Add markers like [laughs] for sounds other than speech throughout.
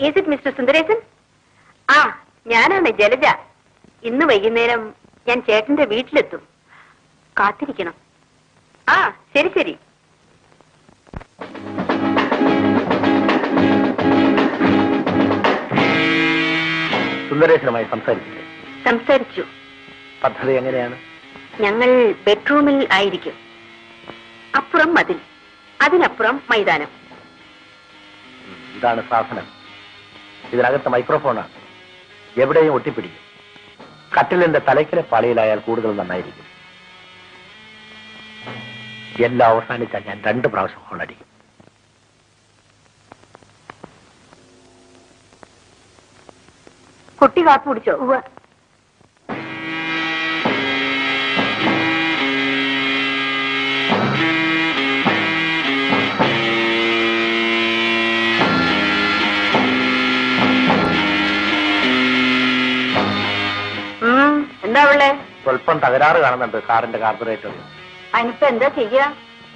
Is it mister Sundaresan ആ ഞാനാണ് ജലജ. ഇന്ന് വൈകുന്നേരം ഞാൻ ചേട്ടന്റെ വീട്ടിലെത്തും. കാത്തിരിക്കണം. ആ ശരി ശരി. സുന്ദരേശനുമായി സംസാരിച്ചില്ലേ? സംസാരിച്ചു. പദ്ധതി എങ്ങനെയാണ്? ഞങ്ങൾ ബെഡ്റൂമിൽ ആയിരിക്കും. അപ്പുറം മതിൽ അതിനപ്പുറം മൈതാനം. ഇതാണ് സാധനം. ഇതിനകത്ത് മൈക്രോഫോണാണ് എവിടെയും ഒട്ടിപ്പിടിക്കും. കട്ടിലിന്റെ തലയ്ക്കലെ പാളിയിലായാൽ കൂടുതൽ നന്നായിരിക്കും. എല്ലാം അവസാനിച്ചാൽ ഞാൻ രണ്ട് പ്രാവശ്യം ഹോണടിക്കും കുട്ടി കാത്തുപിടിച്ചോ സ്വല്പം തകരാറ് കാണുന്നുണ്ട് കാറിന്റെ കാർബറേറ്റർ അതിനിപ്പോ എന്താ ചെയ്യാ?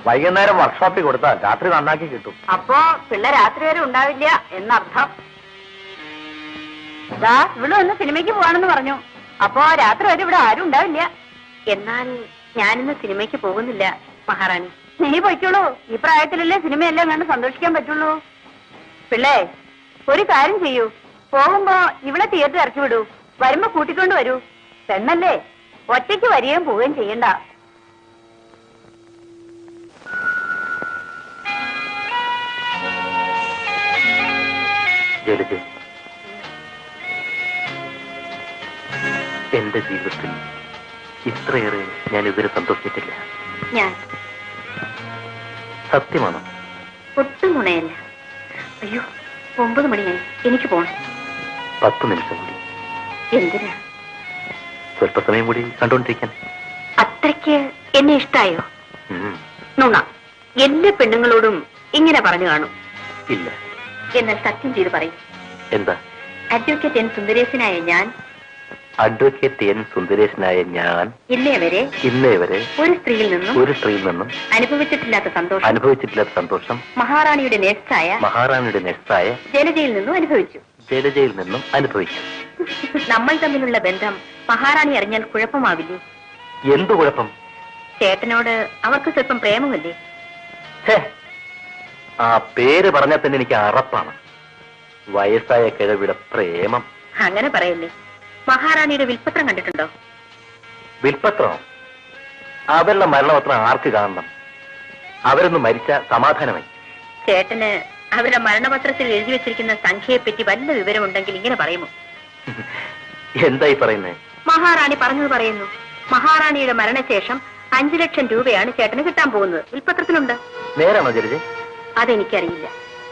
വൈകുന്നേരം വർക്ക്ഷോപ്പിൽ കൊടുത്താൽ രാത്രി നന്നാക്കി കിട്ടും. അപ്പോ പിള്ള രാത്രി വരെ ഉണ്ടാവില്ല എന്നർത്ഥം. ദാ ഇവിടെ ഒന്ന് സിനിമയ്ക്ക് പോവാണെന്ന് പറഞ്ഞു. അപ്പോ രാത്രി വരെ ഇവിടെ ആരും ഉണ്ടാവില്ല. എന്നാൽ ഞാനിന്ന് സിനിമയ്ക്ക് പോകുന്നില്ല മഹാറാണി. നീ പോയിക്കോളൂ. ഈ പ്രായത്തിലല്ലേ സിനിമയെല്ലാം കണ്ട് സന്തോഷിക്കാൻ പറ്റുള്ളൂ. പിള്ളേ ഒരു കാര്യം ചെയ്യൂ. പോകുമ്പോ ഇവിടെ തിയേറ്റർ ഇറക്കി വിടൂ. വരുമ്പോ കൂട്ടിക്കൊണ്ട് വരൂ. പെണ്ണല്ലേ? ഒറ്റയ്ക്ക് വരികയും പോവുകയും ചെയ്യണ്ട. ജലജ എന്റെ ജീവിതത്തിൽ ഇത്രയേറെ ഞാൻ ഇതുവരെ സന്തോഷിച്ചിട്ടില്ല. ഞാൻ. സത്യമാണ്? ഒട്ടും ഗുണയല്ല അയ്യോ ഒമ്പത് മണിയായി. എനിക്ക് പോണം. പത്ത് നിമിഷം കൂടി. എന്തിനാ? സ്വല്പസമയം കൂടി കണ്ടുകൊണ്ടിരിക്കാൻ. അത്രയ്ക്ക് എന്നെ ഇഷ്ടായോ? നുണ എല്ലാ പെണ്ണുങ്ങളോടും ഇങ്ങനെ പറഞ്ഞു കാണും. ഇല്ല. എന്നാൽ സത്യം ചെയ്ത് പറയും. എന്താ? അഡ്വക്കേറ്റ് എൻ സുന്ദരേശനായ ഞാൻ അഡ്വക്കേറ്റ് എൻ സുന്ദരേശനായ ഞാൻ ഇന്നേ വരെ ഇന്നേ വരെ ഒരു സ്ത്രീയിൽ നിന്നും ഒരു സ്ത്രീയിൽ നിന്നും അനുഭവിച്ചിട്ടില്ലാത്ത സന്തോഷം അനുഭവിച്ചിട്ടില്ലാത്ത സന്തോഷം മഹാറാണിയുടെ നെസ്റ്റായ മഹാറാണിയുടെ നെസ്റ്റായ ജലജയിൽ നിന്നും അനുഭവിച്ചു. ജലജയിൽ നിന്നും അനുഭവിച്ചു. നമ്മൾ തമ്മിലുള്ള ബന്ധം മഹാറാണി അറിഞ്ഞാൽ കുഴപ്പമാവില്ലേ? എന്തു കുഴപ്പം? ചേട്ടനോട് അവർക്ക് സ്വല്പം പ്രേമമല്ലേ? ആ പേര് പറഞ്ഞാൽ തന്നെ എനിക്ക് അറപ്പാണ്. വയസ്സായ കിഴവിയുടെ പ്രേമം. അങ്ങനെ പറയല്ലേ? മഹാറാണിയുടെ വിൽപ്പത്രം കണ്ടിട്ടുണ്ടോ? വിൽപ്പത്രോ അവരുടെ മരണപത്രം ആർക്ക് കാണണം? അവരൊന്ന് മരിച്ച സമാധാനമായി. ചേട്ടന് അവരുടെ മരണപത്രത്തിൽ എഴുതി വെച്ചിരിക്കുന്ന സംഖ്യയെപ്പറ്റി വല്ല വിവരമുണ്ടെങ്കിൽ ഇങ്ങനെ പറയുമോ? [laughs] എന്തായി പറയുന്നേ? മഹാറാണി പറഞ്ഞത് പറയുന്നു. മഹാറാണിയുടെ മരണശേഷം അഞ്ചു ലക്ഷം രൂപയാണ് ചേട്ടന് കിട്ടാൻ പോകുന്നത്. വിൽപ്പത്രത്തിലുണ്ട് നേരാണോ ജലജ അതെനിക്കറിയില്ല.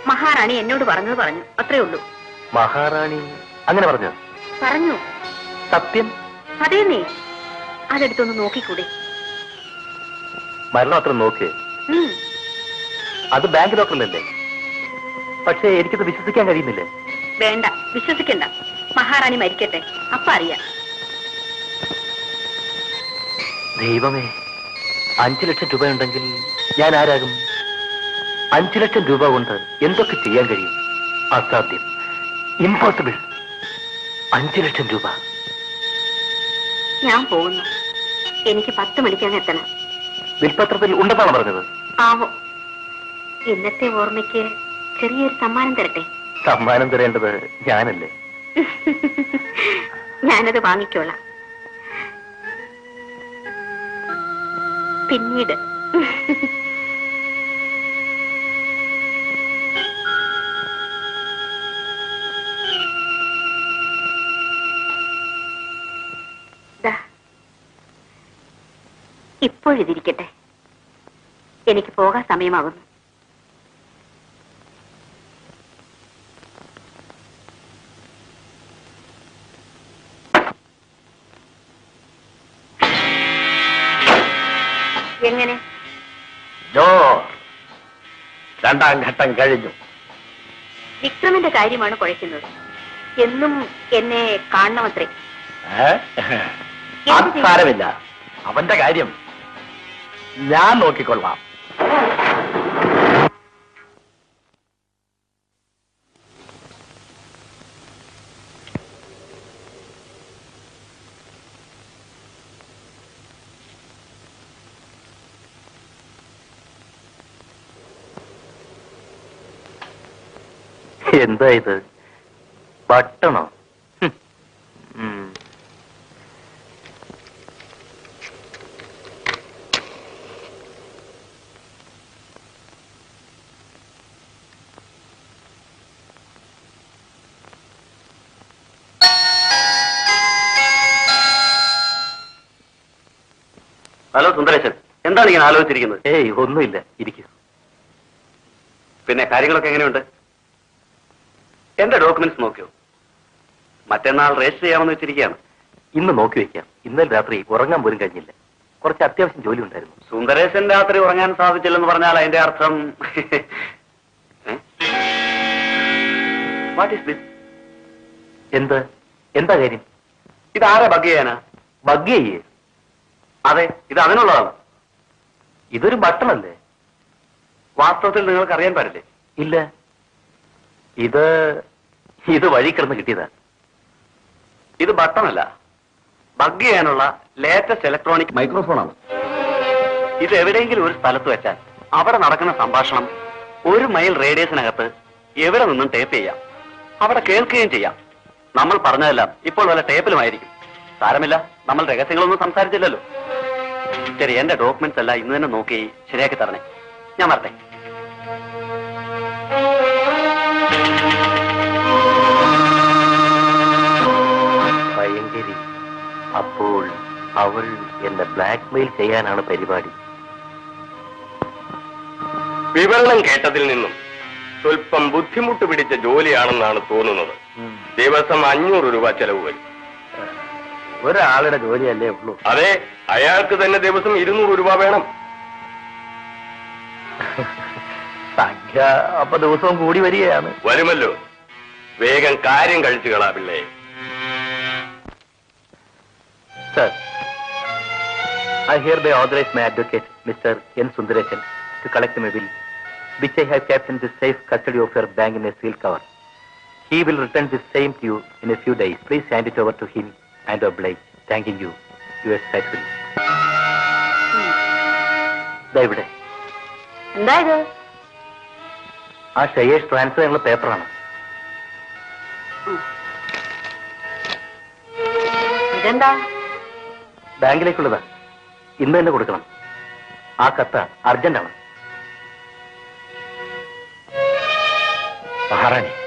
മഹാറാണി എന്നോട് പറഞ്ഞത് പറഞ്ഞു. അത്രേ ഉള്ളൂ. മഹാറാണി അങ്ങനെ പറഞ്ഞു? പറഞ്ഞു. സത്യം? അതേ നീ. അതെടുത്തൊന്ന് നോക്കിക്കൂടെ? അത്ര നോക്ക്. അത് ബാങ്ക് ഡോക്ടറിലല്ലേ? പക്ഷേ എനിക്കത് വിശ്വസിക്കാൻ കഴിയുന്നില്ല? വേണ്ട വിശ്വസിക്കണ്ട. മഹാറാണി മരിക്കട്ടെ. അപ്പ അറിയാം. ദൈവമേ അഞ്ചു ലക്ഷം രൂപ ഉണ്ടെങ്കിൽ ഞാൻ ആരാകും? അഞ്ചു ലക്ഷം രൂപ കൊണ്ട് എന്തൊക്കെ ചെയ്യാൻ കഴിയും? അസാധ്യം. ഇമ്പോസിബിൾ അഞ്ചു ലക്ഷം രൂപ. ഞാൻ പോകുന്നു. എനിക്ക് പത്ത് മണിക്കാണ് എത്തണം. വിൽപത്രത്തിൽ ഉണ്ടെന്നാണ് പറഞ്ഞത്. ആവോ. ഇന്നത്തെ ഓർമ്മയ്ക്ക് ചെറിയൊരു സമ്മാനം തരട്ടെ? സമ്മാനം തരേണ്ടത് ഞാനല്ലേ? [laughs] ഞാനത് വാങ്ങിക്കോളാം. പിന്നീട്. [laughs] ഇപ്പോഴിതിരിക്കട്ടെ. എനിക്ക് പോകാൻ സമയമാകുന്നു. എങ്ങനെ? ജോ രണ്ടാം ഘട്ടം കഴിഞ്ഞു. വിക്രമിന്റെ കാര്യമാണ് കുഴയ്ക്കുന്നത്. എന്നും എന്നെ കാണണമത്രേ? സാരമില്ല. അവന്റെ കാര്യം ഞാൻ നോക്കിക്കൊള്ളാം. എന്താ ഇത്? പട്ടണോ ഹലോ സുന്ദരേശൻ. എന്താണ് ഇങ്ങനെ ആലോചിച്ചിരിക്കുന്നത്? ഏയ് ഒന്നുമില്ല. ഇരിക്കൂ. പിന്നെ കാര്യങ്ങളൊക്കെ എങ്ങനെയുണ്ട്? എന്റെ ഡോക്യുമെന്റ്സ് നോക്കിയോ? മറ്റന്നാൾ രജിസ്റ്റർ ചെയ്യാമെന്ന് വെച്ചിരിക്കുകയാണ്. ഇന്ന് നോക്കി വെക്കാം. ഇന്നലെ രാത്രി ഉറങ്ങാൻ പോലും കഴിഞ്ഞില്ല. കുറച്ച് അത്യാവശ്യം ജോലി ഉണ്ടായിരുന്നു. സുന്ദരേശൻ രാത്രി ഉറങ്ങാൻ സാധിച്ചില്ലെന്ന് പറഞ്ഞാൽ അതിന്റെ അർത്ഥം വാട്ട് ഈസ് ദിസ് എന്ത്? എന്താ കാര്യം? ഇതാരെ ബഗ് ചെയ്യാനാ ബഗ് ചെയ്യേ അതെ ഇത് അതിനുള്ളതാണ്. ഇതൊരു ബട്ടണല്ലേ? വാസ്തവത്തിൽ നിങ്ങൾക്ക് അറിയാൻ പാടില്ലേ? ഇല്ല. ഇത് ഇത് വഴി കിടന്ന് കിട്ടിയത്. ഇത് ബട്ടണല്ല. ബഗ് ചെയ്യാനുള്ള ലേറ്റസ്റ്റ് ഇലക്ട്രോണിക് മൈക്രോഫോണാണ് ഇത് എവിടെയെങ്കിലും ഒരു സ്ഥലത്ത് വെച്ചാൽ അവിടെ നടക്കുന്ന സംഭാഷണം ഒരു മൈൽ റേഡിയസിനകത്ത് എവിടെ നിന്നും ടേപ്പ് ചെയ്യാം. അവിടെ കേൾക്കുകയും ചെയ്യാം. നമ്മൾ പറഞ്ഞതെല്ലാം ഇപ്പോൾ വല്ല ടേപ്പിലുമായിരിക്കും സാരമില്ല. നമ്മൾ രഹസ്യങ്ങളൊന്നും സംസാരിച്ചില്ലല്ലോ. ശരി എന്റെ ഡോക്യുമെന്റ്സ് എല്ലാം ഇന്ന് തന്നെ നോക്കി ശരിയാക്കി തരണേ. ഞാൻ വരട്ടെ. ഭയങ്കരി. അപ്പോൾ അവൾ എന്നെ ബ്ലാക്ക്മെയിൽ ചെയ്യാനാണ് പരിപാടി. വിവരണം കേട്ടതിൽ നിന്നും സ്വല്പം ബുദ്ധിമുട്ട് പിടിച്ച ജോലിയാണെന്നാണ് തോന്നുന്നത്. ദിവസം അഞ്ഞൂറ് രൂപ ചെലവ് വരും. ഒരാളുടെ ജോലിയല്ലേ ഉള്ളൂ. അതെ അയാൾക്ക് തന്നെ ദിവസം ഇരുന്നൂറ് രൂപ വേണം. സംഖ്യ അപ്പൊ ദിവസവും കൂടി വരികയാണ്. വരുമല്ലോ. വേഗം കാര്യം കഴിച്ചു കളാ പിള്ളേ. Sir I hereby authorise my advocate mister N Sundaresan to collect my bill which I have kept in the safe custody of your bank in a seal cover he will return the same to you in a few days please hand it over to him and oblige thanking you yours faithfully ഇവിടെ. എന്താ ഇത്? ആ transfer ചെയ്യാനുള്ള പേപ്പറാണ്. ഇതെന്താ? ബാങ്കിലേക്കുള്ളതാ. ഇന്ന് തന്നെ കൊടുക്കണം. ആ കത്ത് അർജന്റാണ്. മഹാറാണി